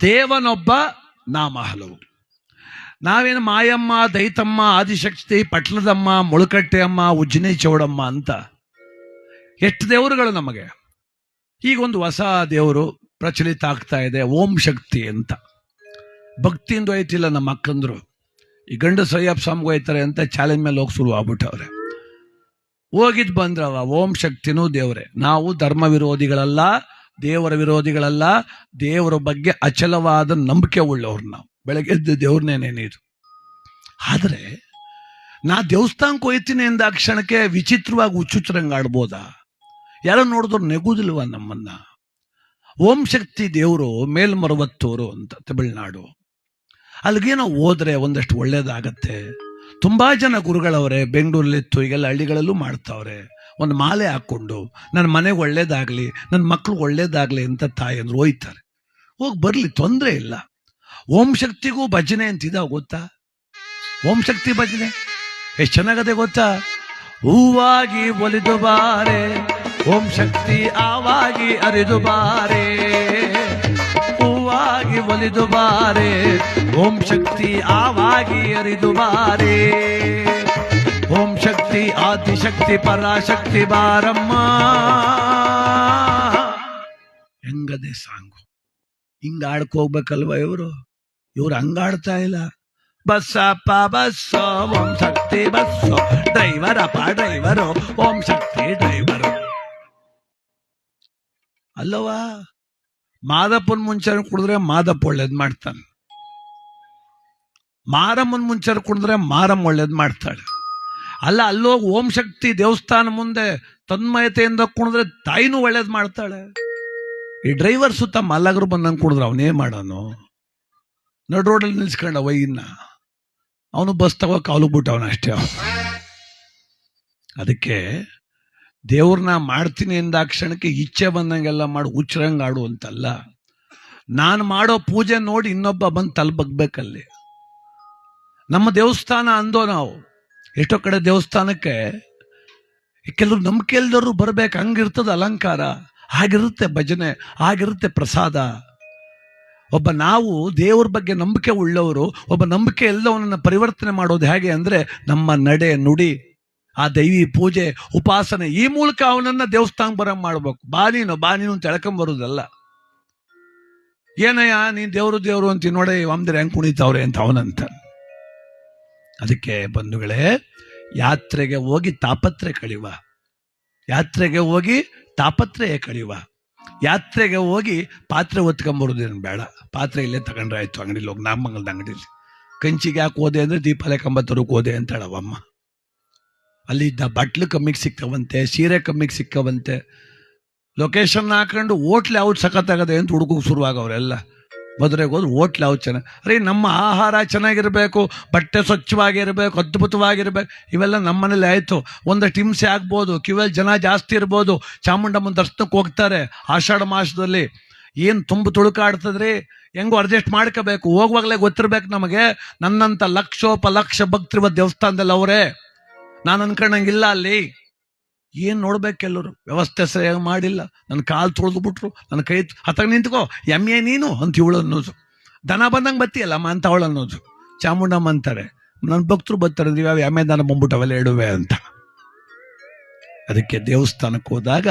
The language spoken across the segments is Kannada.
ದೇವನೊಬ್ಬ ನಾಮ ಹಲವು ನಾವೇನು ಮಾಯಮ್ಮ, ದೈತಮ್ಮ, ಆದಿಶಕ್ತಿ ಪಟ್ಲದಮ್ಮ ಮುಳುಕಟ್ಟೆ ಅಮ್ಮ ಉಜ್ಜಿನಿ ಚೌಡಮ್ಮ ಅಂತ ಎಷ್ಟು ದೇವರುಗಳು ನಮಗೆ. ಈಗೊಂದು ಹೊಸ ದೇವರು ಪ್ರಚಲಿತ ಆಗ್ತಾ ಇದೆ, ಓಂ ಶಕ್ತಿ ಅಂತ. ಭಕ್ತಿಯಿಂದ ಹೋಯ್ತಿಲ್ಲ ನಮ್ಮ ಅಕ್ಕಂದ್ರು. ಈ ಗಂಡು ಸಯ್ಯಪ್ಪ ಸ್ವಾಮಿಗೆ ಹೋಯ್ತಾರೆ ಅಂತ ಚಾಲೆಂಜ್ ಮೇಲೆ ಹೋಗಿ ಶುರು ಆಗ್ಬಿಟ್ಟವ್ರೆ. ಹೋಗಿದ್ ಬಂದ್ರವ, ಓಂ ಶಕ್ತಿನೂ ದೇವರೇ. ನಾವು ಧರ್ಮ ವಿರೋಧಿಗಳಲ್ಲ ದೇವರ ವಿರೋಧಿಗಳಲ್ಲ, ದೇವರ ಬಗ್ಗೆ ಅಚಲವಾದ ನಂಬಿಕೆ ಉಳ್ಳವ್ರು ನಾವು. ಬೆಳಗ್ಗೆ ಎದ್ದು ದೇವ್ರನ್ನೇ ನೆನೆಯೋದು ಆದರೆ, ನಾ ದೇವಸ್ಥಾನಕ್ಕೆ ಹೋಯ್ತೀನಿ ಎಂದ ಕ್ಷಣಕ್ಕೆ ವಿಚಿತ್ರವಾಗಿ ಹುಚ್ಚುಚ್ಚರಂಗ್ ಆಡ್ಬೋದಾ? ಯಾರೋ ನೋಡಿದ್ರು ನೆಗುದಿಲ್ವ ನಮ್ಮನ್ನ? ಓಂ ಶಕ್ತಿ ದೇವರು, ಮೇಲ್ಮರವತ್ತೂರು ಅಂತ ತಮಿಳ್ನಾಡು. ಅಲ್ಲಿಗೇನೋ ಹೋದ್ರೆ ಒಂದಷ್ಟು ಒಳ್ಳೇದಾಗತ್ತೆ. ತುಂಬಾ ಜನ ಗುರುಗಳವರೇ, ಬೆಂಗಳೂರಲ್ಲಿತ್ತು, ಈಗೆಲ್ಲ ಹಳ್ಳಿಗಳಲ್ಲೂ ಮಾಡ್ತಾವ್ರೆ. ಒಂದು ಮಾಲೆ ಹಾಕ್ಕೊಂಡು, ನನ್ನ ಮನೆಗೆ ಒಳ್ಳೇದಾಗಲಿ ನನ್ನ ಮಕ್ಳಿಗೆ ಒಳ್ಳೇದಾಗಲಿ ಅಂತ ತಾಯಂದ್ರು ಹೋಯ್ತಾರೆ ಹೋಗಿ ಬರಲಿ, ತೊಂದರೆ ಇಲ್ಲ. ಓಂ ಶಕ್ತಿಗೂ ಭಜನೆ ಅಂತಿದ ಗೊತ್ತಾ? ಓಂ ಶಕ್ತಿ ಭಜನೆ? ಎಷ್ಟು ಚೆನ್ನಾಗದೆ ಗೊತ್ತಾ? ಹೂವಾಗಿ ಒಲಿದು ಬಾರೆ, ಓಂ ಶಕ್ತಿ ಆವಾಗಿ ಅರಿದು ಬಾರೆ. ಹೂವಾಗಿ ಒಲಿದು ಬಾರೆ, ಓಂ ಶಕ್ತಿ ಆವಾಗಿ ಅರಿದು ಬಾರೆ. ಆದಿಶಕ್ತಿ ಪರಾಶಕ್ತಿ ಬಾರಮ್ಮ. ಹೆಂಗದೆ ಸಾಂಗು? ಹಿಂಗ ಆಡ್ಕೋಗ್ಬೇಕಲ್ವ ಇವರು? ಇವ್ರು ಹಂಗಾಡ್ತಾ ಇಲ್ಲ. ಬಸ್ಸಪ್ಪ, ಬಸ್ಸ, ಓಂ ಶಕ್ತಿ, ಬಸ್ಸು. ಡ್ರೈವರ್ ಅಪ್ಪ, ಡ್ರೈವರು, ಓಂ ಶಕ್ತಿ, ಡ್ರೈವರು. ಅಲ್ಲವಾ ಮಾದಪ್ಪನ ಮುಂಚೆ ಕುಡಿದ್ರೆ ಮಾದಪ್ಪ ಒಳ್ಳೇದ್ ಮಾಡ್ತಾನೆ. ಮಾರಮ್ಮನ ಮುಂಚೆ ಕುಡಿದ್ರೆ ಮಾರಮ್ಮ ಒಳ್ಳೇದ್ ಮಾಡ್ತಾಳೆ. ಅಲ್ಲ, ಅಲ್ಲೋಗಿ ಓಂ ಶಕ್ತಿ ದೇವಸ್ಥಾನ ಮುಂದೆ ತನ್ಮಯತೆಯಿಂದ ಕುಣಿದ್ರೆ ತಾಯಿನೂ ಒಳ್ಳೇದು ಮಾಡ್ತಾಳೆ. ಈ ಡ್ರೈವರ್ ಸುತ್ತ ಮಲ್ಲಗರು ಬಂದಂಗೆ ಕುಡಿದ್ರೆ ಅವನೇ ಮಾಡೋನು? ನಡ್ ರೋಡಲ್ಲಿ ನಿಲ್ಸ್ಕೊಂಡ ವೈನ್ನ ಅವನು ಬಸ್ ತಗೋ ಕಾಲು ಬಿಟ್ಟವನ ಅಷ್ಟೇ. ಅದಕ್ಕೆ ದೇವ್ರನ್ನ ಮಾಡ್ತೀನಿ ಎಂದ ಕ್ಷಣಕ್ಕೆ ಇಚ್ಛೆ ಬಂದಂಗೆಲ್ಲ ಮಾಡಿ ಹುಚ್ಚರಂಗೆ ಆಡು ಅಂತಲ್ಲ. ನಾನು ಮಾಡೋ ಪೂಜೆ ನೋಡಿ ಇನ್ನೊಬ್ಬ ಬಂದು ತಲೆ ಬಗ್ಬೇಕಲ್ಲಿ ನಮ್ಮ ದೇವಸ್ಥಾನ ಅಂದೋ ನಾವು. ಎಷ್ಟೋ ಕಡೆ ದೇವಸ್ಥಾನಕ್ಕೆ ಕೆಲವರು ನಂಬಿಕೆ ಇಲ್ದವರು ಬರ್ಬೇಕು, ಹಂಗಿರ್ತದ ಅಲಂಕಾರ ಆಗಿರುತ್ತೆ ಭಜನೆ ಆಗಿರುತ್ತೆ ಪ್ರಸಾದ. ಒಬ್ಬ ನಾವು ದೇವ್ರ ಬಗ್ಗೆ ನಂಬಿಕೆ ಉಳ್ಳವರು, ಒಬ್ಬ ನಂಬಿಕೆ ಎಲ್ಲವನ್ನ ಪರಿವರ್ತನೆ ಮಾಡೋದು ಹೇಗೆ ಅಂದ್ರೆ ನಮ್ಮ ನಡೆ ನುಡಿ, ಆ ದೈವಿ ಪೂಜೆ, ಉಪಾಸನೆ, ಈ ಮೂಲಕ ಅವನನ್ನ ದೇವಸ್ಥಾನ ಬರಂಗ್ ಮಾಡ್ಬೇಕು. ಬಾ ನೀನು ಬಾ ನೀನು ಅಂತ ಎಳ್ಕೊಂಬರೋದಲ್ಲ ಏನಯ್ಯ, ನೀನು ದೇವರು ದೇವರು ಅಂತ ನೋಡೇ ಅಂದ್ರೆ ಹೆಂಗ್ ಕುಣಿತಾವ್ರೆ ಅಂತ ಅವನಂತ. ಅದಕ್ಕೆ ಬಂಧುಗಳೇ, ಯಾತ್ರೆಗೆ ಹೋಗಿ ತಾಪತ್ರೆ ಕಳಿವ ಯಾತ್ರೆಗೆ ಹೋಗಿ ತಾಪತ್ರೆಯೇ ಕಳಿವ ಯಾತ್ರೆಗೆ ಹೋಗಿ ಪಾತ್ರೆ ಒತ್ಕೊಂಬರೋದೇನು ಬೇಡ. ಪಾತ್ರೆ ಇಲ್ಲೇ ತಗೊಂಡ್ರೆ ಆಯ್ತು, ಅಂಗಡಿಲಿ ಹೋಗಿ ನಾಮಂಗಲದ ಅಂಗಡಿಲಿ. ಕಂಚಿಗೆ ಯಾಕೆ ಹೋದೆ ಅಂದ್ರೆ ದೀಪಾಲೆ ಕಂಬತ್ತರಕ್ಕೆ ಹೋದೆ ಅಂತಾಳವಮ್ಮ ಅಲ್ಲಿ ಇದ್ದ ಬಟ್ಲು ಕಮ್ಮಿಗೆ ಸಿಕ್ಕವಂತೆ ಸೀರೆ ಕಮ್ಮಿಗೆ ಸಿಕ್ಕವಂತೆ ಲೊಕೇಶನ್ ಹಾಕೊಂಡು ಹೋಟ್ಲ್ ಯಾವ್ದು ಸಖತ್ತಾಗದೆ ಅಂತ ಹುಡುಕೋಕೆ ಶುರುವಾಗವ್ರೆಲ್ಲ ಮದುವೆಗೆ ಹೋದ್ರೆ ಹೋಟ್ಲ್ ಯಾವ್ದು ಚೆನ್ನಾಗಿ ಅರೆ, ನಮ್ಮ ಆಹಾರ ಚೆನ್ನಾಗಿರಬೇಕು, ಬಟ್ಟೆ ಸ್ವಚ್ಛವಾಗಿರ್ಬೇಕು, ಅದ್ಭುತವಾಗಿರ್ಬೇಕು, ಇವೆಲ್ಲ ನಮ್ಮ ಮನೇಲಿ ಆಯಿತು. ಒಂದಷ್ಟು ಹಿಂಸೆ ಆಗ್ಬೋದು ಕಿವಿಯಲ್ಲಿ ಜನ ಜಾಸ್ತಿ ಇರ್ಬೋದು. ಚಾಮುಂಡಮ್ಮನ ದರ್ಶನಕ್ಕೆ ಹೋಗ್ತಾರೆ ಆಷಾಢ ಮಾಸದಲ್ಲಿ. ಏನು ತುಂಬ ತುಳುಕಾಡ್ತದ್ರಿ? ಹೆಂಗೋ ಅಡ್ಜಸ್ಟ್ ಮಾಡ್ಕೋಬೇಕು. ಹೋಗುವಾಗಲೇ ಗೊತ್ತಿರ್ಬೇಕು ನಮಗೆ. ನನ್ನಂಥ ಲಕ್ಷೋಪ ಲಕ್ಷ ಭಕ್ತರಿವ ದೇವಸ್ಥಾನದಲ್ಲಿ ಅವರೇ. ನಾನು ಅನ್ಕೊಂಡಂಗಿಲ್ಲ ಅಲ್ಲಿ. ಏನ್ ನೋಡ್ಬೇಕೆಲ್ಲರು ವ್ಯವಸ್ಥೆ ಸರಿಯಾಗಿ ಮಾಡಿಲ್ಲ. ನನ್ನ ಕಾಲು ತೊಳೆದು ಬಿಟ್ರು. ನನ್ನ ಕೈ ಹತ್ತಾಗ ನಿಂತ್ಕೋ. ಎಮ್ಮೆ ನೀನು ಅಂತ ಇವಳು ಅನ್ನೋದು. ದನ ಬಂದಂಗೆ ಬತ್ತಿಯಲ್ಲಮ್ಮ ಅಂತ ಅವಳು ಅನ್ನೋದು. ಚಾಮುಂಡಮ್ಮ ಅಂತಾರೆ. ನನ್ನ ಭಕ್ತರು ಬರ್ತಾರೆ. ನೀವು ಯಾವ ಎಮ್ಮೆ ದನ ಬಂದ್ಬಿಟ್ಟವೆಲ್ಲ ಇಡುವೆ ಅಂತ. ಅದಕ್ಕೆ ದೇವಸ್ಥಾನಕ್ಕೆ ಹೋದಾಗ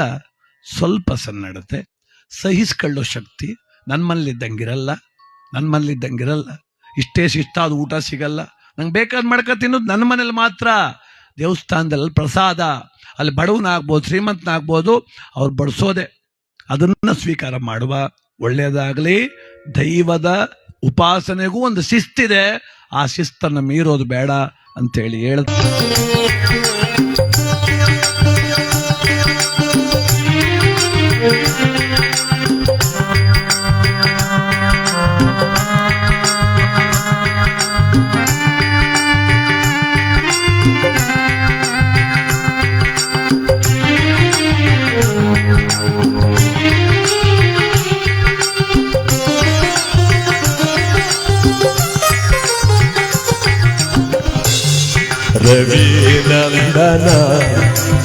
ಸ್ವಲ್ಪ ಸನ್ನಡತೆ, ಸಹಿಸ್ಕೊಳ್ಳೋ ಶಕ್ತಿ ನನ್ನ ಮನೇಲಿದ್ದಂಗಿರಲ್ಲ ನನ್ನ ಮನೇಲಿದ್ದಂಗಿರಲ್ಲ ಇಷ್ಟೇ ಅದು ಊಟ ಸಿಗಲ್ಲ. ನಂಗೆ ಬೇಕಾದ್ ಮಾಡ್ಕೊ ತಿನ್ನೋದು ನನ್ನ ಮನೇಲಿ ಮಾತ್ರ. ದೇವಸ್ಥಾನದಲ್ಲಿ ಪ್ರಸಾದ, ಅಲ್ಲಿ ಬಡವನಾಗ್ಬೋದು, ಶ್ರೀಮಂತನಾಗ್ಬೋದು, ಅವ್ರು ಬಡಿಸೋದೆ. ಅದನ್ನ ಸ್ವೀಕಾರ ಮಾಡುವ. ಒಳ್ಳೆಯದಾಗಲಿ ದೈವದ ಉಪಾಸನೆಗೂ ಒಂದು ಶಿಸ್ತಿದೆ. ಆ ಶಿಸ್ತನ್ನು ಮೀರೋದು ಬೇಡ ಅಂತೇಳಿ ಹೇಳ రవీనందన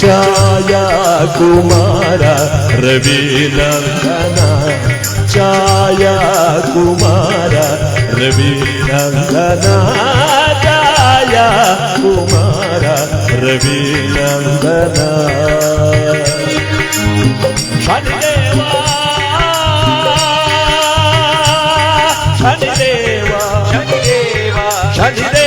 ఛాయా కుమార రవీనందన ఛాయా కుమార రవీనందన ఛాయా కుమార. Shani Deva, Shani Deva, Shani Deva.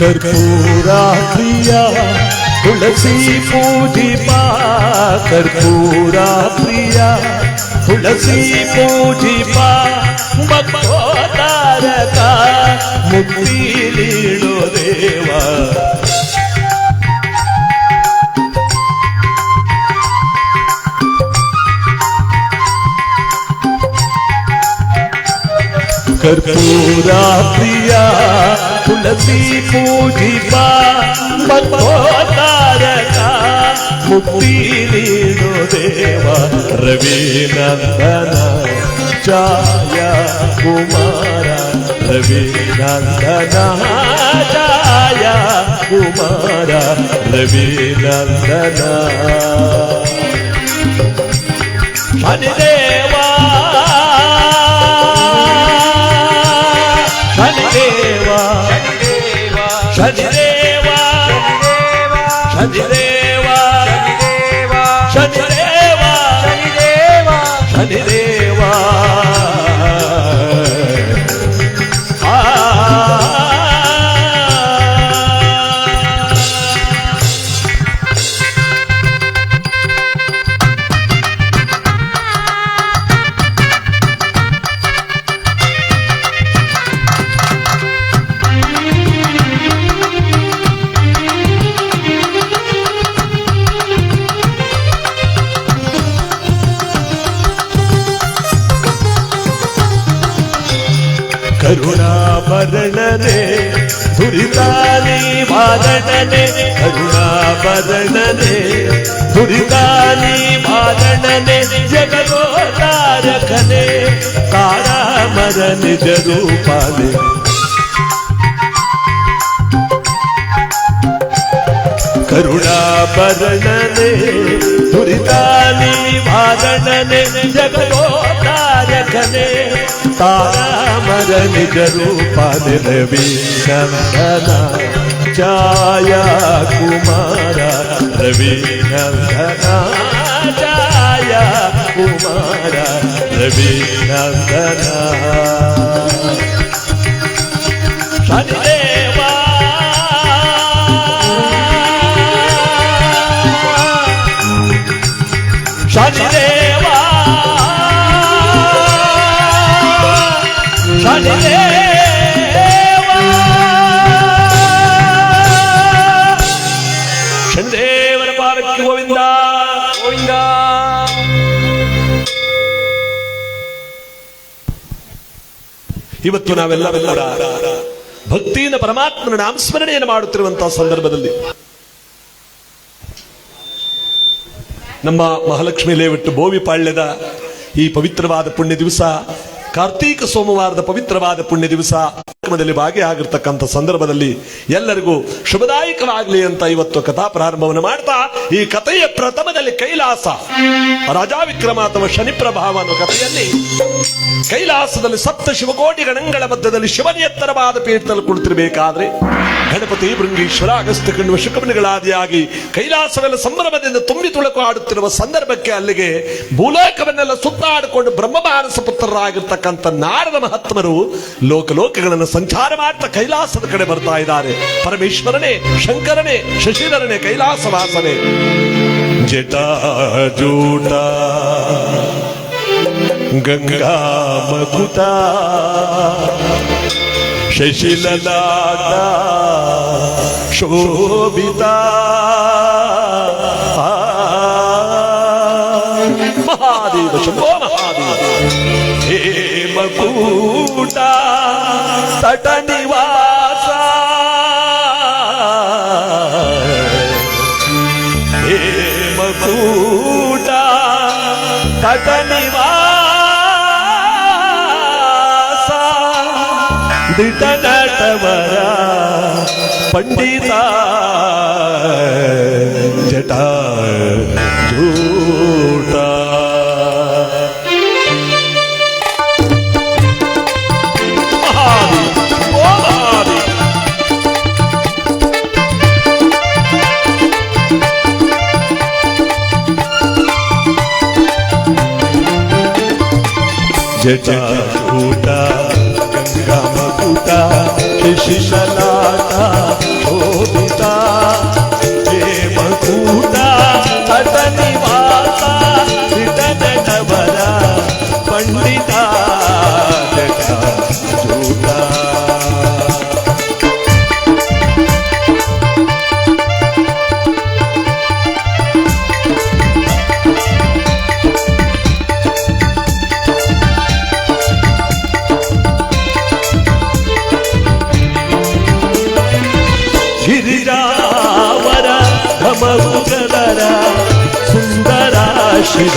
कर्पूराख्रिया तुलसी पूजिपा कर्पूरा प्रिया तुलसी पूजी पा मुक्ति देवा। कर्पूरा प्रिया తులసి పూజిపా పద్మోతారక ముక్తి నీడు దేవ రవినందన చాయ కుమార రవినందన చాయ కుమార రవినందన హరిదేవ ಮರಣನೆ ದುರಿತಾನಿ ಮಾರಣನೆ ಕರುಣಾ ಮರಣನೆ ದುರಿತಾನಿ ಮಾರಣನೆ ಜಗದೋ ತಾರಕನೆ ಕಾಳ ಮರ ನಿಜ ರೂಪಾಲೆ ಕರುಣಾ ಮರಣನೆ ದುರಿತಾನಿ ಮಾರಣನೆ ಜಗದೋ ತಾರಕನೆ ತಾರಾ ಅಮರ ನಿಜ ರೂಪ ರವಿನಂದನ ಛಾಯಾ ಕುಮಾರ ರವಿನಂದನ ಛಾಯಾ ಕುಮಾರ ರವಿನಂದನ ಶನಿದೇವ ಶನಿದೇವ ಶನಿದೇವ ಶನಿದೇವರ ಪಾದಕ್ಕೆ ಗೋವಿಂದ ಇವತ್ತು ನಾವೆಲ್ಲವೆಲ್ಲ ಭಕ್ತಿಯಿಂದ ಪರಮಾತ್ಮನ ನಾಮಸ್ಮರಣೆಯನ್ನು ಮಾಡುತ್ತಿರುವಂತಹ ಸಂದರ್ಭದಲ್ಲಿ ನಮ್ಮ ಮಹಾಲಕ್ಷ್ಮಿ ಲೇಔಟ್ ಬೋವಿಪಾಳ್ಯದ ಈ ಪವಿತ್ರವಾದ ಪುಣ್ಯ ದಿವಸ ಕಾರ್ತೀಕ ಸೋಮವಾರದ ಪವಿತ್ರವಾದ ಪುಣ್ಯ ದಿವಸ ಕಾರ್ಯಕ್ರಮದಲ್ಲಿ ಭಾಗಿಯಾಗಿರ್ತಕ್ಕಂಥ ಸಂದರ್ಭದಲ್ಲಿ ಎಲ್ಲರಿಗೂ ಶುಭದಾಯಕವಾಗಲಿ ಅಂತ ಇವತ್ತು ಕಥಾ ಪ್ರಾರಂಭವನ್ನು ಮಾಡ್ತಾ ಈ ಕಥೆಯ ಪ್ರಥಮದಲ್ಲಿ ಕೈಲಾಸ ರಾಜಾ ವಿಕ್ರಮ ಅಥವಾ ಶನಿ ಪ್ರಭಾವ ಅನ್ನೋ ಕಥೆಯಲ್ಲಿ ಕೈಲಾಸದಲ್ಲಿ ಸಪ್ತ ಶಿವಕೋಟಿ ಗಣಗಳ ಮಧ್ಯದಲ್ಲಿ ಶಿವನ ಎತ್ತರವಾದ ಪೀಠದಲ್ಲಿ ಕುಳಿತಿರಬೇಕಾದ್ರೆ ಗಣಪತಿ ಬೃಂಗೀಶ್ವರ ಅಗಸ್ತ್ಯ ಕಣ್ಣುವ ಶುಕಮನಿಗಳಾದಿಯಾಗಿ ಕೈಲಾಸವೆಲ್ಲ ಸಂಭ್ರಮದಿಂದ ತುಂಬಿ ತುಳುಕು ಆಡುತ್ತಿರುವ ಸಂದರ್ಭಕ್ಕೆ ಅಲ್ಲಿಗೆ ಭೂಲೋಕವನ್ನೆಲ್ಲ ಸುತ್ತಾಡಿಕೊಂಡು ಬ್ರಹ್ಮಮಾನಸ ಪುತ್ರರಾಗಿರ್ತಕ್ಕಂಥ ನಾರದ ಮಹಾತ್ಮರು ಲೋಕಲೋಕಗಳನ್ನು ಸಂಚಾರ ಮಾಡ್ತಾ ಕೈಲಾಸದ ಕಡೆ ಬರ್ತಾ ಇದ್ದಾರೆ. ಪರಮೇಶ್ವರನೇ, ಶಂಕರನೇ, ಶಶಿಧರನೇ ಕೈಲಾಸ ವಾಸನೆ ಜಟಾಜೂಟ, ಗಂಗಾ ಮಕುತ శశిలలాద శోభిత. మహాదేవ శుభో మహాదేవ. హేమకూట తట నివాస. హేమకూట తట திட்டவர பண்டிதா ஜட்டா ஜூட்டா जटा झूठा शिशलाता होता गिरिजावर भमगुगवर सुंदरा शिव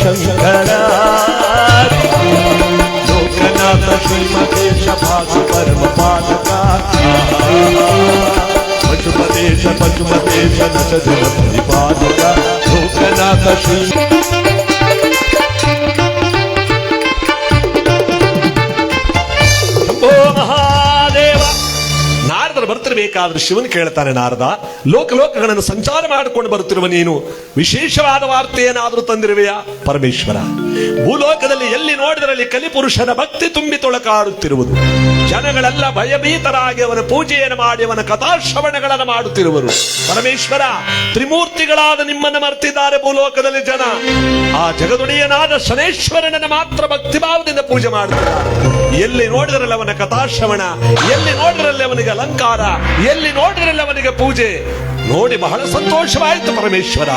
शंकरा लोकनाथ श्रीमतेश भागवर्म पादका पशुपतेश पशुपतेश नच जल परिपादका। लोकनाथ श्री ಬರ್ತಿರ್ಬೇಕಾದ್ರೆ ಶಿವನ್ ಕೇಳ್ತಾನೆ, ನಾರದ. ಲೋಕ ಲೋಕಗಳನ್ನು ಸಂಚಾರ ಮಾಡಿಕೊಂಡು ಬರುತ್ತಿರುವ ನೀನು, ವಿಶೇಷವಾದ ವಾರ್ತೆ ಏನಾದರೂ ತಂದಿರುವೆಯಾ? ಪರಮೇಶ್ವರ. ಭೂಲೋಕದಲ್ಲಿ ಎಲ್ಲಿ ನೋಡಿದರಲ್ಲಿ ಕಲಿಪುರುಷನ ಭಕ್ತಿ ತುಂಬಿ ತೊಳಕಾಡುತ್ತಿರುವುದು. ಜನಗಳೆಲ್ಲ ಭಯಭೀತರಾಗಿ ಅವನ ಪೂಜೆಯನ್ನು ಮಾಡಿ ಅವನ ಕಥಾಶ್ರವಣಗಳನ್ನು ಮಾಡುತ್ತಿರುವರು. ಪರಮೇಶ್ವರ, ತ್ರಿಮೂರ್ತಿಗಳಾದ ನಿಮ್ಮನ್ನು ಮರ್ತಿದ್ದಾರೆ ಭೂಲೋಕದಲ್ಲಿ ಜನ. ಆ ಜಗದೊಡೆಯನಾದ ಶನೇಶ್ವರನನ್ನು ಮಾತ್ರ ಭಕ್ತಿಭಾವದಿಂದ ಪೂಜೆ ಮಾಡುತ್ತಿದ್ದಾರೆ. ಎಲ್ಲಿ ನೋಡಿದ್ರಲ್ಲಿ ಅವನ ಕಥಾಶ್ರವಣ, ಎಲ್ಲಿ ನೋಡಿದ್ರಲ್ಲಿ ಅವನಿಗೆ ಅಲಂಕಾರ, ಎಲ್ಲಿ ನೋಡಿದ್ರಲ್ಲಿ ಅವನಿಗೆ ಪೂಜೆ. ನೋಡಿ ಬಹಳ ಸಂತೋಷವಾಯಿತು ಪರಮೇಶ್ವರ.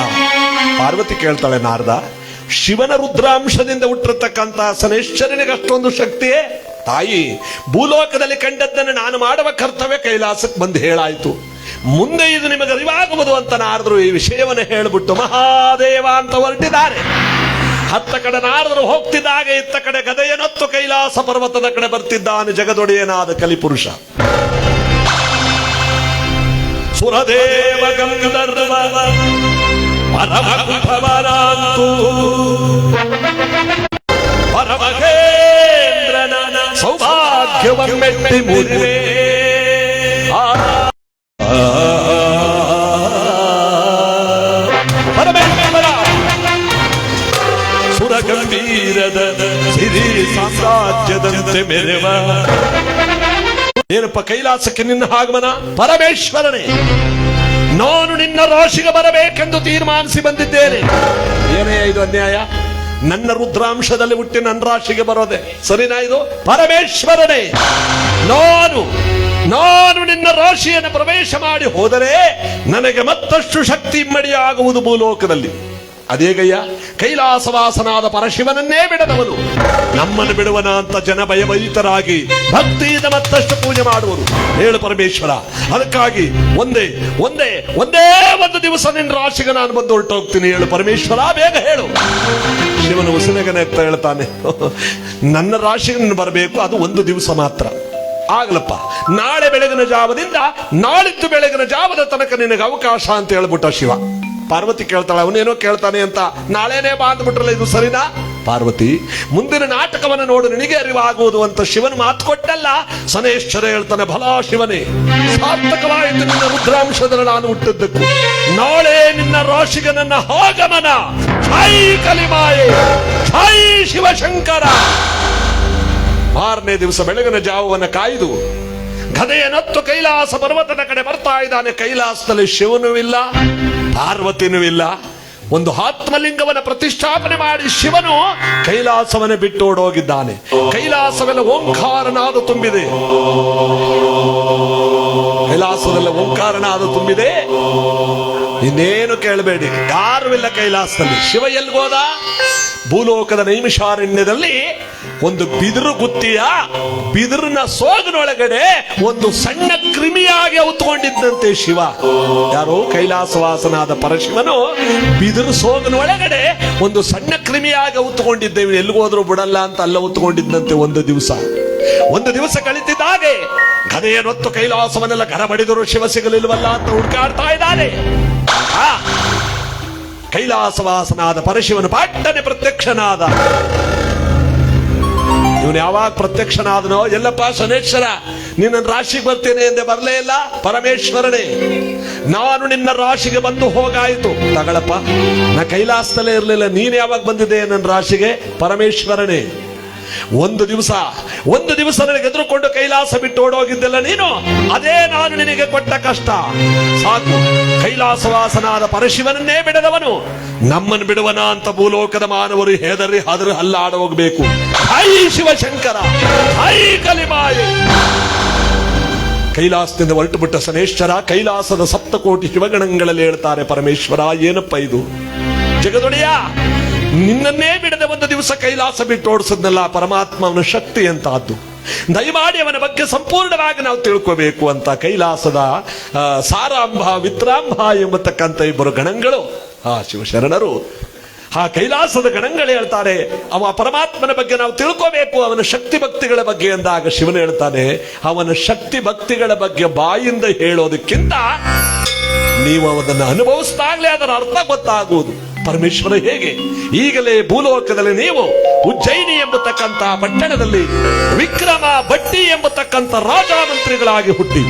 ಪಾರ್ವತಿ ಕೇಳ್ತಾಳೆ, ನಾರದ ಶಿವನ ರುದ್ರಾಂಶದಿಂದ ಹುಟ್ಟಿರತಕ್ಕಂತಹ ಸನೇಶ್ವರನಿಗೆ ಅಷ್ಟೊಂದು ಶಕ್ತಿಯೇ. ತಾಯಿ, ಭೂಲೋಕದಲ್ಲಿ ಕಂಡದ್ದನ್ನು ನಾನು ಮಾಡುವ ಕರ್ತವ್ಯ ಕೈಲಾಸಕ್ಕೆ ಬಂದು ಹೇಳಾಯಿತು. ಮುಂದೆ ಇದು ನಿಮಗೆ ಅರಿವಾಗುವುದು ಅಂತ ನಾರದರು ಈ ವಿಷಯವನ್ನು ಹೇಳಿಬಿಟ್ಟು ಮಹಾದೇವ ಅಂತ ಹೊರಟಿದ್ದಾರೆ. ಹತ್ತ ಕಡೆ ನಾರದರು ಹೋಗ್ತಿದ್ದಾಗ, ಇತ್ತ ಕಡೆ ಗದೆಯನೊತ್ತು ಕೈಲಾಸ ಪರ್ವತದ ಕಡೆ ಬರ್ತಿದ್ದಾನೆ ಜಗದೊಡೆಯನಾದ ಕಲಿಪುರುಷ. ಸುರದೇವ ಗಂಗಧರ್ವ. ಪರಮ ಕುಂಭವರಾಂತು ಪರಮಹೇಂದ್ರನ ಸೌಭಾಗ್ಯವನ್ನೆಟ್ಟಿ ಮುರಿವೆ ಆ ಪರಮೇಶ್ವರ ಸುರಗಂಭೀರದ ಸಿರಿ ಸಾಮ್ರಾಜ್ಯದಂತೆ ಮೆರೆವ ಏನಪ್ಪ ಕೈಲಾಸಕ್ಕೆ ನಿನ್ನ ಆಗಮನ ಪರಮೇಶ್ವರನೇ ನಾನು ನಿನ್ನ ರಾಶಿಗೆ ಬರಬೇಕೆಂದು ತೀರ್ಮಾನಿಸಿ ಬಂದಿದ್ದೇನೆ. ಏನೇ ಇದು ಅನ್ಯಾಯ? ನನ್ನ ರುದ್ರಾಂಶದಲ್ಲಿ ಹುಟ್ಟಿ ನನ್ನ ರಾಶಿಗೆ ಬರೋದೆ. ಸರಿನಾ ಇದು? ಪರಮೇಶ್ವರನೇ, ನಾನು ನಾನು ನಿನ್ನ ರಾಶಿಯನ್ನು ಪ್ರವೇಶ ಮಾಡಿ ಹೋದರೆ ನನಗೆ ಮತ್ತಷ್ಟು ಶಕ್ತಿ ಮಡಿಯಾಗುವುದು ಭೂಲೋಕದಲ್ಲಿ. ಅದೇಗಯ್ಯ ಕೈಲಾಸವಾಸನಾದ ಪರಶಿವನನ್ನೇ ಬಿಡದವನು. ನಮ್ಮನ್ನು ಬಿಡುವನ ಅಂತ ಜನ ಭಯಭೀತರಾಗಿ ಭಕ್ತಿಯಿಂದ ಮತ್ತಷ್ಟು ಪೂಜೆ ಮಾಡುವರು. ಹೇಳು ಪರಮೇಶ್ವರ, ಅದಕ್ಕಾಗಿ ಒಂದೇ ಒಂದೇ ಒಂದೇ ಒಂದು ದಿವಸ ನಿನ್ನ ರಾಶಿಗೆ ನಾನು ಬಂದು ಹೊರಟೋಗ್ತೀನಿ. ಹೇಳು ಪರಮೇಶ್ವರ, ಬೇಗ ಹೇಳು. ಶಿವನು ಉಸಿನಗನೆ ಅಂತ ಹೇಳ್ತಾನೆ, ನನ್ನ ರಾಶಿಗೆ ನೀನು ಬರಬೇಕು, ಅದು ಒಂದು ದಿವಸ ಮಾತ್ರ. ಆಗ್ಲಪ್ಪ, ನಾಳೆ ಬೆಳಗಿನ ಜಾವದಿಂದ ನಾಳಿದ್ದು ಬೆಳಗಿನ ಜಾವದ ತನಕ ನಿನಗೆ ಅವಕಾಶ ಅಂತ ಹೇಳ್ಬಿಟ್ಟ ಶಿವ. ಪಾರ್ವತಿ ಕೇಳ್ತಾಳೆ, ಅವನೇನೋ ಕೇಳ್ತಾನೆ ಅಂತ. ನಾಳೆನೇ ಬಾ ಅಂದ್ಬಿಟ್ರಲ್ಲ ಇದು ಸರಿನಾ? ಪಾರ್ವತಿ, ಮುಂದಿನ ನಾಟಕವನ್ನು ನೋಡು, ನಿನಗೆ ಅರಿವಾಗುವುದು ಅಂತ ಶಿವನ್ ಮಾತು ಕೊಟ್ಟಲ್ಲ. ಸನೇಶ್ವರ ಹೇಳ್ತಾನೆ ಭಲಾ ಶಿವನೇ, ಸಾರ್ಥಕವಾಯಿತು ನಿನ್ನ ರುದ್ರಾಂಶದಲ್ಲಿ ನಾನು ಹುಟ್ಟಿದ್ದಕ್ಕೂ ನಾಳೆ ನಿನ್ನ ರಾಶಿಗೆ ನನ್ನ ಆಗಮನ. ಹೈ ಕಲಿಮಾಯೆ ಹೈ ಶಿವಶಂಕರ. ಮಾರನೇ ದಿವಸ ಬೆಳಗಿನ ಜಾವವನ್ನು ಕಾಯ್ದು ಗದೆಯನತ್ತು ಕೈಲಾಸ ಪರ್ವತದ ಕಡೆ ಬರ್ತಾ ಇದ್ದಾನೆ. ಕೈಲಾಸದಲ್ಲಿ ಶಿವನೂ ಇಲ್ಲ, ಪಾರ್ವತಿನೂ ಇಲ್ಲ. ಒಂದು ಆತ್ಮಲಿಂಗವನ್ನ ಪ್ರತಿಷ್ಠಾಪನೆ ಮಾಡಿ ಶಿವನು ಕೈಲಾಸವನ್ನೇ ಬಿಟ್ಟು ಓಡೋಗಿದ್ದಾನೆ ಕೈಲಾಸವೆಲ್ಲ ಓಂಕಾರನಾದ ತುಂಬಿದೆ. ಕೈಲಾಸದಲ್ಲ ಓಂಕಾರನಾದ ತುಂಬಿದೆ. ಇನ್ನೇನು ಕೇಳಬೇಡಿ. ಯಾರು ಇಲ್ಲ ಕೈಲಾಸದಲ್ಲಿ. ಶಿವ ಎಲ್ಗೋದ ಭೂಲೋಕದ ನೈಮಿಷಾರಣ್ಯದಲ್ಲಿ ಒಂದು ಬಿದಿರು ಗುತ್ತಿಯ ಬಿದಿರಿನ ಸೋಗನೊಳಗಡೆ ಒಂದು ಸಣ್ಣ ಕ್ರಿಮಿಯಾಗಿ ಉತ್ಕೊಂಡಿದ್ದಂತೆ ಶಿವ. ಯಾರೋ ಕೈಲಾಸವಾಸನಾದ ಪರಶಿವನು ಬಿದಿರು ಸೋಗನೊಳಗಡೆ ಒಂದು ಸಣ್ಣ ಕ್ರಿಮಿಯಾಗಿ ಔತ್ಕೊಂಡಿದ್ದೇವೆ ಎಲ್ಲಿಗೋದ್ರೂ ಬಿಡಲ್ಲ ಅಂತ ಅಲ್ಲ ಉತ್ಕೊಂಡಿದ್ದಂತೆ ಒಂದು ದಿವಸ. ಒಂದು ದಿವಸ ಕಳಿತಿದ್ದಾಗೆ ಗದೆಯನ್ನೊತ್ತು ಕೈಲಾಸವನ್ನೆಲ್ಲ ಕರ ಬಡಿದರು ಶಿವ ಸಿಗಲಿಲ್ವಲ್ಲ ಅಂತ ಹುಡುಕಾಡ್ತಾ ಇದ್ದಾನೆ. ಕೈಲಾಸವಾಸನಾದ ಪರಶಿವನು ಪಟ್ಟನೆ ಪ್ರತ್ಯಕ್ಷನಾದ. ಇವನು ಯಾವಾಗ ಪ್ರತ್ಯಕ್ಷನಾದನೋ, ಎಲ್ಲಪ್ಪ ಶನೇಶ್ವರ ನಿನ್ನ ರಾಶಿಗೆ ಬರ್ತೇನೆ ಎಂದೇ ಬರಲೇ ಇಲ್ಲ, ಪರಮೇಶ್ವರನೇ. ನಾನು ನಿನ್ನ ರಾಶಿಗೆ ಬಂದು ಹೋಗಾಯಿತು. ತಗಳಪ್ಪ, ನಾ ಕೈಲಾಸದಲ್ಲೇ ಇರಲಿಲ್ಲ, ನೀನು ಯಾವಾಗ ಬಂದಿದೆ ನನ್ನ ರಾಶಿಗೆ? ಪರಮೇಶ್ವರನೇ. ಒಂದು ದಿವಸ ಒಂದು ದಿವಸ ನನಗೆ ಎದುರುಕೊಂಡು ಕೈಲಾಸ ಬಿಟ್ಟು ಓಡೋಗಿದ್ದೆಲ್ಲ ನೀನು? ಅದೇ ನಾನು ನಿನಗೆ ಕೊಟ್ಟ ಕಷ್ಟ. ಸಾಕು, ಕೈಲಾಸವಾಸನಾದ ಪರಶಿವನನ್ನೇ ಬಿಡದವನು. ನಮ್ಮನ್ನು ಬಿಡುವನ ಅಂತ ಭೂಲೋಕದ ಮಾನವರು ಹೆದರಿ ಹದರು ಹಲ್ಲಾಡ ಹೋಗಬೇಕು. ಹೈ ಶಿವಶಂಕರ ಐ ಕಲಿಮಾಯಿ. ಕೈಲಾಸದಿಂದ ಹೊರಟು ಬಿಟ್ಟ ಸನೇಶ್ವರ ಕೈಲಾಸದ ಸಪ್ತಕೋಟಿ ಶಿವಗಣಗಳಲ್ಲಿ ಹೇಳ್ತಾರೆ, ಪರಮೇಶ್ವರ, ಏನಪ್ಪ ಇದು? ಜಗದೊಡೆಯ ನಿನ್ನನ್ನೇ ಬಿಡದೆ ಒಂದು ದಿವಸ ಕೈಲಾಸ ಬಿಟ್ಟು ಓಡಿಸದ್ನಲ್ಲ ಪರಮಾತ್ಮನ ಶಕ್ತಿ ಅಂತ ಅಂತಹದ್ದು ದಯಮಾಡಿ ಅವನ ಬಗ್ಗೆ ಸಂಪೂರ್ಣವಾಗಿ ನಾವು ತಿಳ್ಕೋಬೇಕು ಅಂತ ಕೈಲಾಸದ ಸಾರಾಂಭ, ವಿತ್ರಾಂಭ ಎಂಬತಕ್ಕಂಥ ಇಬ್ಬರು ಗಣಗಳು, ಆ ಶಿವಶರಣರು, ಆ ಕೈಲಾಸದ ಗಣಗಳು ಹೇಳ್ತಾರೆ, ಅವ ಪರಮಾತ್ಮನ ಬಗ್ಗೆ ನಾವು ತಿಳ್ಕೋಬೇಕು, ಅವನ ಶಕ್ತಿ ಭಕ್ತಿಗಳ ಬಗ್ಗೆ ಎಂದಾಗ ಶಿವನು ಹೇಳ್ತಾನೆ, ಅವನ ಶಕ್ತಿ ಭಕ್ತಿಗಳ ಬಗ್ಗೆ ಬಾಯಿಂದ ಹೇಳೋದಕ್ಕಿಂತ ನೀವು ಅದನ್ನು ಅನುಭವಿಸ್ತಾಗಲೇ ಅದರ ಅರ್ಥ ಗೊತ್ತಾಗುವುದು. ಪರಮೇಶ್ವರ ಹೇಗೆ? ಈಗಲೇ ಭೂಲೋಕದಲ್ಲಿ ನೀವು ಉಜ್ಜಯಿನಿ ಎಂಬತಕ್ಕಂತಹ ಪಟ್ಟಣದಲ್ಲಿ ವಿಕ್ರಮ ಭಟ್ಟಿ ಎಂಬತಕ್ಕಂತ ರಾಜಮಂತ್ರಿಗಳಾಗಿ ಹುಟ್ಟಿ.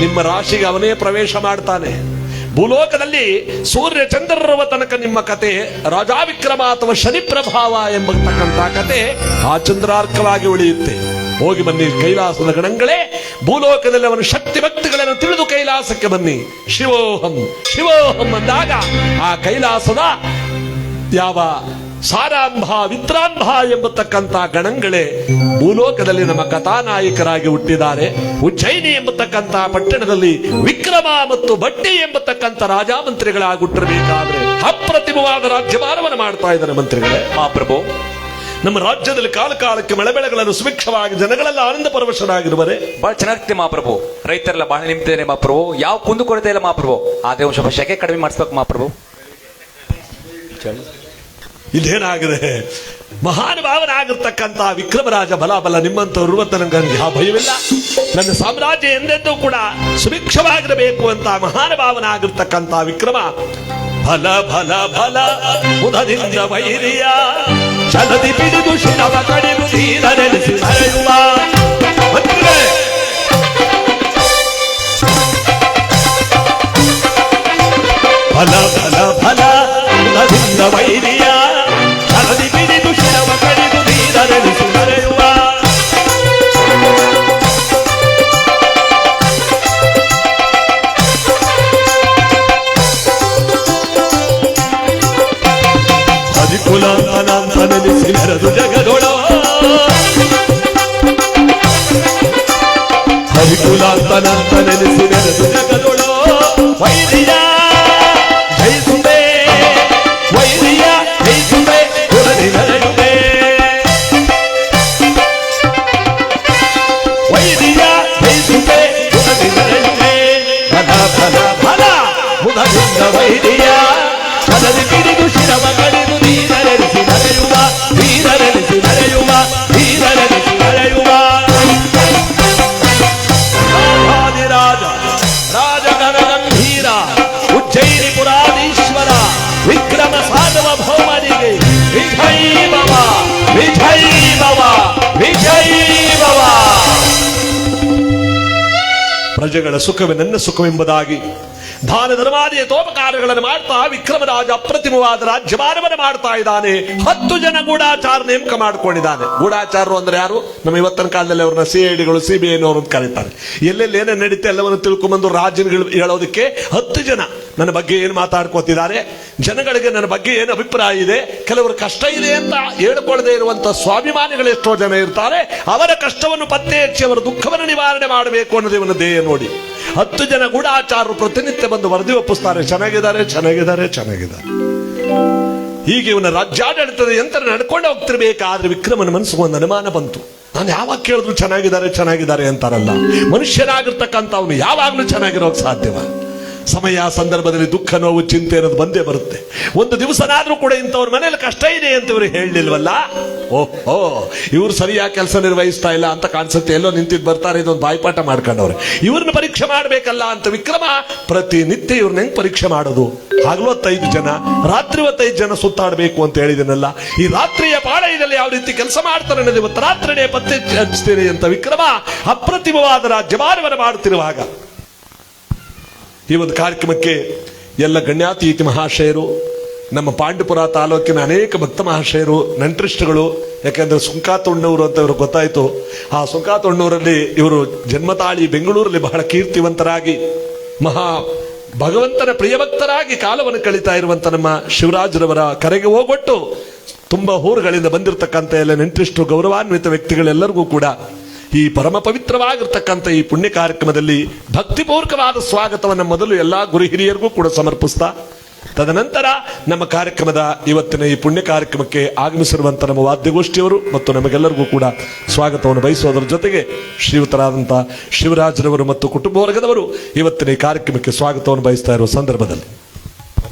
ನಿಮ್ಮ ರಾಶಿಗೆ ಅವನೇ ಪ್ರವೇಶ ಮಾಡ್ತಾನೆ. ಭೂಲೋಕದಲ್ಲಿ ಸೂರ್ಯ ಚಂದ್ರರವ ತನಕ ನಿಮ್ಮ ಕತೆ ರಾಜಾವಿಕ್ರಮ ಅಥವಾ ಶನಿ ಪ್ರಭಾವ ಎಂಬತಕ್ಕಂತ ಕತೆ ಆ ಚಂದ್ರಾರ್ಕವಾಗಿ ಉಳಿಯುತ್ತೆ. ಹೋಗಿ ಬನ್ನಿ ಕೈಲಾಸದ ಗಣಗಳೇ. ಭೂಲೋಕದಲ್ಲಿ ಅವನ ಶಕ್ತಿ ಭಕ್ತಿಗಳನ್ನು ತಿಳಿದು ಕೈಲಾಸಕ್ಕೆ ಬನ್ನಿ. ಶಿವೋಹಂ ಶಿವೋಹಂ ಅಂದಾಗ ಆ ಕೈಲಾಸದ ಯಾವ ಸಾರಾಂಭ, ವಿತ್ರಾಂಭ ಎಂಬತಕ್ಕಂತ ಗಣಗಳೇ ಭೂಲೋಕದಲ್ಲಿ ನಮ್ಮ ಕಥಾನಾಯಕರಾಗಿ ಹುಟ್ಟಿದ್ದಾರೆ. ಉಜ್ಜಯಿನಿ ಎಂಬತಕ್ಕಂಥ ಪಟ್ಟಣದಲ್ಲಿ ವಿಕ್ರಮ ಮತ್ತು ಬಟ್ಟೆ ಎಂಬತಕ್ಕಂತ ರಾಜಾಮಂತ್ರಿಗಳಾಗಿ ಹುಟ್ಟಿರಬೇಕಾದ್ರೆ ಅಪ್ರತಿಮವಾದ ರಾಜ್ಯಭಾರವನ್ನು ಮಾಡ್ತಾ ಇದ್ದಾರೆ ಮಂತ್ರಿಗಳೇ. ಮಹಾಪ್ರಭು ನಮ್ಮ ರಾಜ್ಯದಲ್ಲಿ ಕಾಲ ಕಾಲಕ್ಕೆ ಮಳೆ ಬೆಳೆಗಳನ್ನು ಸುಭಿಕ್ಷವಾಗಿ ಜನಗಳೆಲ್ಲ ಆನಂದ ಪರವಶರಾಗಿರುವರೆ. ಬಹಳ ಚೆನ್ನಾಗಿದೆ ಮಹಾಪ್ರಭು. ರೈತರೆಲ್ಲ ಬಹಳ ನಿಮ್ತೇನೆ ಮಹಾಪ್ರಭು. ಯಾವ ಕುಂದು ಕೊರತೆ ಇಲ್ಲ ಮಹಾಪ್ರಭು. ಆದ್ರೆ ಒಂದ್ ಸ್ವಲ್ಪ ಶೆಕೆ ಕಡಿಮೆ ಮಾಡಿಸ್ಬೇಕು ಮಹಾಪ್ರಭು. ಇದೇನಾಗಿದೆ? ಮಹಾನುಭಾವನಾಗಿರ್ತಕ್ಕಂತಹ ವಿಕ್ರಮರಾಜ ಬಲಾಬಲ ನಿಮ್ಮಂತವ್ರು ಇರುವಂತ ನನಗೆ ಯಾವ ಭಯವಿಲ್ಲ. ನನ್ನ ಸಾಮ್ರಾಜ್ಯ ಎಂದೆಂದೂ ಕೂಡ ಸುಭಿಕ್ಷವಾಗಿರಬೇಕು ಅಂತ ಮಹಾನುಭಾವನಾಗಿರ್ತಕ್ಕಂತಹ ವಿಕ್ರಮ ಫಲ ಫಲ ಫಲ ಮುದದಿಂದ ವೈರಿಯ ಛಲದಿ ಪಿಡಿದು ಶಿರವ ಕಡಿದು ತೀರ ನೆಲೆಸಿ ಹರೆಯುವ ಸುಖವೇ ನನ್ನ ಸುಖವೆಂಬುದಾಗಿ. ದಾನ ಧರ್ಮಾದಿಯ ತೋಪಕಾರಗಳನ್ನು ಮಾಡ್ತಾ ವಿಕ್ರಮರಾಜ ಅಪ್ರತಿಮವಾದ ರಾಜ್ಯಭಾರವನ್ನು ಮಾಡ್ತಾ ಇದ್ದಾನೆ. ಹತ್ತು ಜನ ಗೂಢಾಚಾರ ನೇಮಕ ಮಾಡ್ಕೊಂಡಿದ್ದಾನೆ. ಗೂಢಾಚಾರರು ಅಂದ್ರೆ ಯಾರು? ನಮ್ಮ ಇವತ್ತಿನ ಕಾಲದಲ್ಲಿ ಅವ್ರನ್ನ ಸಿ ಐ ಡಿಗಳು ಸಿ ಬಿ ಐನವರು ಅಂತ ಕರೀತಾರೆ. ಎಲ್ಲೆಲ್ಲಿ ಏನೇನು ನಡೀತೆ ಎಲ್ಲವನ್ನು ತಿಳ್ಕೊಂಬಂದು ರಾಜನ್ಗಳು ಹೇಳೋದಕ್ಕೆ ಹತ್ತು ಜನ ನನ್ನ ಬಗ್ಗೆ ಏನು ಮಾತಾಡ್ಕೋತಿದ್ದಾರೆ. ಜನಗಳಿಗೆ ನನ್ನ ಬಗ್ಗೆ ಏನು ಅಭಿಪ್ರಾಯ ಇದೆ? ಕೆಲವರು ಕಷ್ಟ ಇದೆ ಅಂತ ಹೇಳ್ಕೊಳ್ಳದೆ ಇರುವಂತ ಸ್ವಾಭಿಮಾನಿಗಳು ಎಷ್ಟೋ ಜನ ಇರ್ತಾರೆ. ಅವರ ಕಷ್ಟವನ್ನು ಪತ್ತೆ ಹಚ್ಚಿ ಅವರ ದುಃಖವನ್ನು ನಿವಾರಣೆ ಮಾಡಬೇಕು ಅನ್ನೋದೇ ಇವನ ದೇಹ ನೋಡಿ. ಹತ್ತು ಜನ ಗೂಢಾಚಾರರು ಪ್ರತಿನಿತ್ಯ ಬಂದು ವರದಿ ಒಪ್ಪಿಸ್ತಾರೆ, ಚೆನ್ನಾಗಿದ್ದಾರೆ ಚೆನ್ನಾಗಿದ್ದಾರೆ ಚೆನ್ನಾಗಿದ್ದಾರೆ. ಹೀಗೆ ಇವನ ರಾಜ್ಯಾಡಳಿತದ ಯಂತ್ರ ನಡ್ಕೊಂಡು ಹೋಗ್ತಿರ್ಬೇಕಾದ್ರೆ ವಿಕ್ರಮನ ಮನಸ್ಸು ಒಂದು ಅನುಮಾನ ಬಂತು. ನಾನು ಯಾವಾಗ ಕೇಳಿದ್ರು ಚೆನ್ನಾಗಿದ್ದಾರೆ ಚೆನ್ನಾಗಿದ್ದಾರೆ ಅಂತಾರಲ್ಲ. ಮನುಷ್ಯನಾಗಿರ್ತಕ್ಕಂಥ ಅವನು ಯಾವಾಗಲೂ ಚೆನ್ನಾಗಿರೋಕ್ ಸಾಧ್ಯವ? ಸಮಯ ಸಂದರ್ಭದಲ್ಲಿ ದುಃಖ ನೋವು, ಚಿಂತೆ ಅನ್ನೋದು ಬಂದೇ ಬರುತ್ತೆ. ಒಂದು ದಿವಸನಾದ್ರೂ ಕೂಡ ಇಂಥವ್ರ ಮನೇಲಿ ಕಷ್ಟ ಇದೆ ಅಂತ ಇವರು ಹೇಳಲಿಲ್ವಲ್ಲ? ಓಹೋ, ಇವ್ರು ಸರಿಯಾಗಿ ಕೆಲಸ ನಿರ್ವಹಿಸ್ತಾ ಇಲ್ಲ ಅಂತ ಕಾಣಿಸುತ್ತೆ. ಎಲ್ಲೋ ನಿಂತಿದ್ದು ಬರ್ತಾರೆ, ಇದೊಂದು ಬಾಯ್ಪಾಠ ಮಾಡ್ಕೊಂಡವ್ರೆ. ಇವ್ರನ್ನ ಪರೀಕ್ಷೆ ಮಾಡ್ಬೇಕಲ್ಲ ಅಂತ ವಿಕ್ರಮ ಪ್ರತಿನಿತ್ಯ ಇವ್ರನ್ನ ಹೆಂಗ್ ಪರೀಕ್ಷೆ ಮಾಡೋದು? ಹಗಲು ಜನ, ರಾತ್ರಿ ಹೊತ್ತೈದು ಜನ ಸುತ್ತಾಡಬೇಕು ಅಂತ ಹೇಳಿದನಲ್ಲ. ಈ ರಾತ್ರಿಯ ಪಾಳಯದಲ್ಲಿ ಯಾವ ರೀತಿ ಕೆಲಸ ಮಾಡ್ತಾರೆ ಅನ್ನೋದು ಇವತ್ತು ರಾತ್ರಿನೇ ಪತ್ತೆ ಹಚ್ತೀನಿ ಅಂತ ವಿಕ್ರಮ ಅಪ್ರತಿಮವಾದ ರಾಜ್ಯಭಾರವನ್ನು ಮಾಡುತ್ತಿರುವಾಗ ಈ ಒಂದು ಕಾರ್ಯಕ್ರಮಕ್ಕೆ ಎಲ್ಲ ಗಣ್ಯಾತೀತಿ ಮಹಾಶಯರು, ನಮ್ಮ ಪಾಂಡುಪುರ ತಾಲೂಕಿನ ಅನೇಕ ಭಕ್ತ ಮಹಾಶಯರು ನಂಟ್ರಿಸ್ಟ್ಗಳು ಯಾಕೆಂದ್ರೆ ಸುಂಕಾತೊಣ್ಣವರು ಅಂತ ಇವರು ಗೊತ್ತಾಯ್ತು. ಆ ಸುಂಕಾತೊಣ್ಣೂರಲ್ಲಿ ಇವರು ಜನ್ಮತಾಳಿ ಬೆಂಗಳೂರಲ್ಲಿ ಬಹಳ ಕೀರ್ತಿವಂತರಾಗಿ, ಮಹಾ ಭಗವಂತನ ಪ್ರಿಯಭಕ್ತರಾಗಿ ಕಾಲವನ್ನು ಕಳೀತಾ ಇರುವಂತ ನಮ್ಮ ಶಿವರಾಜರವರ ಕರೆಗೆ ಹೋಗೊಟ್ಟು ತುಂಬಾ ಊರುಗಳಿಂದ ಬಂದಿರತಕ್ಕಂಥ ಎಲ್ಲ ನೆಂಟ್ರಿಷ್ಟು ಗೌರವಾನ್ವಿತ ವ್ಯಕ್ತಿಗಳೆಲ್ಲರಿಗೂ ಕೂಡ ಈ ಪರಮ ಪವಿತ್ರವಾಗಿರ್ತಕ್ಕಂಥ ಈ ಪುಣ್ಯ ಕಾರ್ಯಕ್ರಮದಲ್ಲಿ ಭಕ್ತಿಪೂರ್ವಕವಾದ ಸ್ವಾಗತವನ್ನು ಮೊದಲು ಎಲ್ಲಾ ಗುರು ಹಿರಿಯರಿಗೂ ಕೂಡ ಸಮರ್ಪಿಸ್ತಾ, ತದನಂತರ ನಮ್ಮ ಕಾರ್ಯಕ್ರಮದ ಇವತ್ತಿನ ಈ ಪುಣ್ಯ ಕಾರ್ಯಕ್ರಮಕ್ಕೆ ಆಗಮಿಸಿರುವಂಥ ನಮ್ಮ ವಾದ್ಯಗೋಷ್ಠಿಯವರು ಮತ್ತು ನಮಗೆಲ್ಲರಿಗೂ ಕೂಡ ಸ್ವಾಗತವನ್ನು ಬಯಸುವುದರ ಜೊತೆಗೆ ಶ್ರೀಯುತರಾದಂಥ ಶಿವರಾಜರವರು ಮತ್ತು ಕುಟುಂಬ ವರ್ಗದವರು ಇವತ್ತಿನ ಈ ಕಾರ್ಯಕ್ರಮಕ್ಕೆ ಸ್ವಾಗತವನ್ನು ಬಯಸ್ತಾ ಇರುವ ಸಂದರ್ಭದಲ್ಲಿ.